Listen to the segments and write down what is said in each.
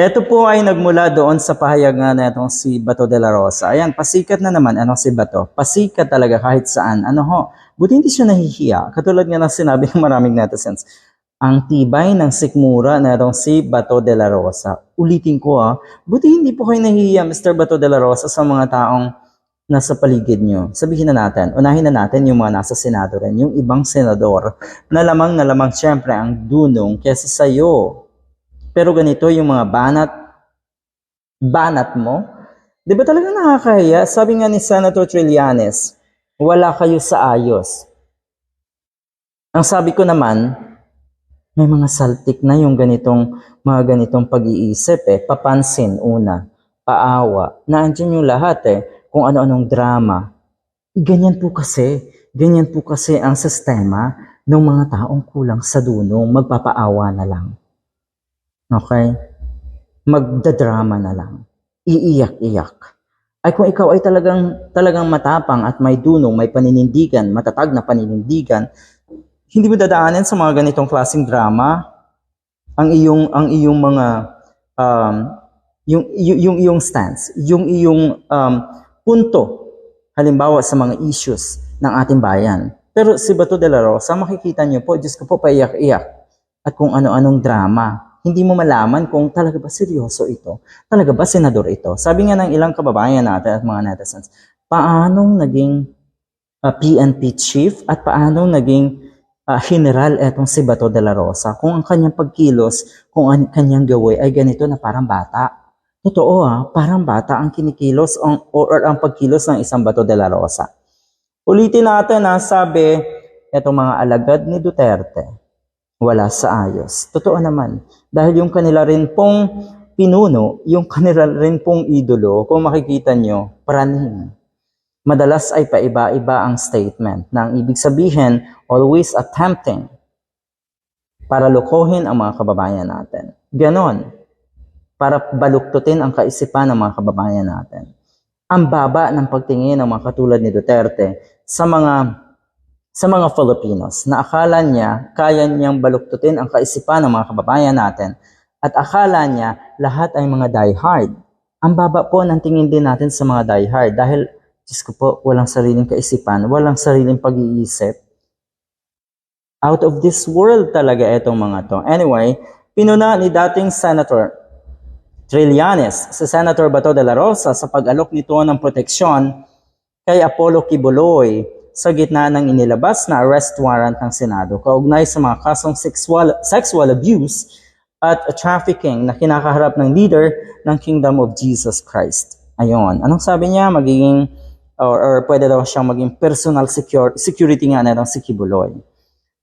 Ito po ay nagmula doon sa pahayag nga na itong si Bato de la Rosa. Ayan, pasikat na naman ano si Bato. Pasikat talaga kahit saan. Ano ho, buti hindi siya nahihiya. Katulad nga ng sinabi ng maraming netizens. Ang tibay ng sikmura na itong si Bato de la Rosa. Ulitin ko ah, buti hindi po kayo nahihiya Mr. Bato de la Rosa sa mga taong nasa paligid nyo. Sabihin na natin, unahin na natin yung mga nasa Senado yung ibang senador na lamang na lamang syempre ang dunong kesa sa'yo. Pero ganito yung mga banat, banat mo. Di ba talaga nakakahiya? Sabi nga ni Senator Trillanes, wala kayo sa ayos. Ang sabi ko naman, may mga saltik na yung ganitong, mga ganitong pag-iisip eh. Papansin una, paawa. Naandyan yung lahat eh, kung ano-anong drama. Ganyan po kasi, ganyan po kasi ang sistema ng mga taong kulang sa dunong, magpapaawa na lang. Okay? Magdadrama na lang. Iiyak-iyak. Ay kung ikaw ay talagang talagang matapang at may dunong, may paninindigan, matatag na paninindigan, hindi mo dadaanan sa mga ganitong klaseng drama ang iyong ang iyong mga um, yung, yung yung stance, yung iyong um, punto halimbawa sa mga issues ng ating bayan. Pero si Bato de la Rosa, makikita niyo po, Diyos ko po, paiyak-iyak at kung ano-anong drama. Hindi mo malaman kung talaga ba seryoso ito. Talaga ba senador ito? Sabi nga ng ilang kababayan natin at mga netizens, paanong naging uh, PNP chief at paanong naging uh, general etong si Bato de la Rosa kung ang kanyang pagkilos, kung ang kanyang gawin ay ganito na parang bata. Totoo ah, parang bata ang kinikilos ang, or, or ang pagkilos ng isang Bato de la Rosa. Ulitin natin na sabi, itong mga alagad ni Duterte, wala sa ayos. Totoo naman. Dahil yung kanila rin pong pinuno, yung kanila rin pong idolo, kung makikita nyo, praning. Madalas ay paiba-iba ang statement na ang ibig sabihin, always attempting para lokohin ang mga kababayan natin. Ganon. Para baluktutin ang kaisipan ng mga kababayan natin. Ang baba ng pagtingin ng mga katulad ni Duterte sa mga sa mga Filipinos na akala niya kaya niyang baluktutin ang kaisipan ng mga kababayan natin at akala niya lahat ay mga diehard. Ang baba po ng tingin din natin sa mga diehard dahil Diyos ko po, walang sariling kaisipan, walang sariling pag-iisip. Out of this world talaga itong mga to. Anyway, pinuna ni dating Senator Trillanes si Senator Bato de la Rosa sa pag-alok nito ng proteksyon kay Apollo Kibuloy sa gitna ng inilabas na arrest warrant ng Senado kaugnay sa mga kasong sexual, sexual abuse at trafficking na kinakaharap ng leader ng Kingdom of Jesus Christ. Ayon, anong sabi niya? Magiging, or, or pwede daw siyang maging personal secure, security nga na ng si Kibuloy.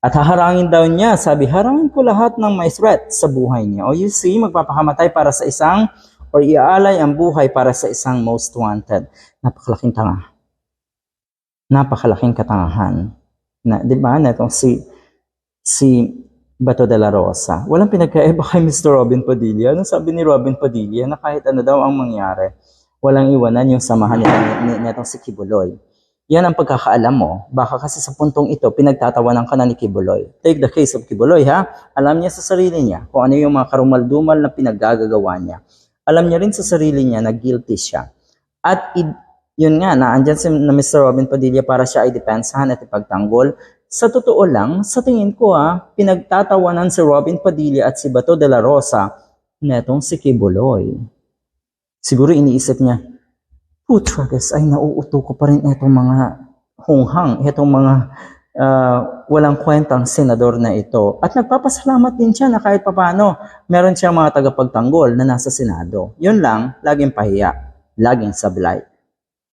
At haharangin daw niya, sabi, harangin ko lahat ng may threat sa buhay niya. O you see, magpapakamatay para sa isang, or iaalay ang buhay para sa isang most wanted. Napakalaking tanga napakalaking katangahan. Na, di ba, na si, si Bato de la Rosa. Walang pinagkaiba kay Mr. Robin Padilla. Ano sabi ni Robin Padilla na kahit ano daw ang mangyari, walang iwanan yung samahan nito ni, ni, ni si Kibuloy. Yan ang pagkakaalam mo. Baka kasi sa puntong ito, pinagtatawanan ka na ni Kibuloy. Take the case of Kibuloy, ha? Alam niya sa sarili niya kung ano yung mga karumaldumal na pinaggagawa niya. Alam niya rin sa sarili niya na guilty siya. At yun nga, naandyan si na Mr. Robin Padilla para siya ay depensahan at ipagtanggol. Sa totoo lang, sa tingin ko ah, pinagtatawanan si Robin Padilla at si Bato de la Rosa netong si Kibuloy. Siguro iniisip niya, putragas ay nauuto ko pa rin itong mga hunghang, itong mga uh, walang kwentang senador na ito. At nagpapasalamat din siya na kahit papano, meron siyang mga tagapagtanggol na nasa Senado. Yun lang, laging pahiya, laging sablay.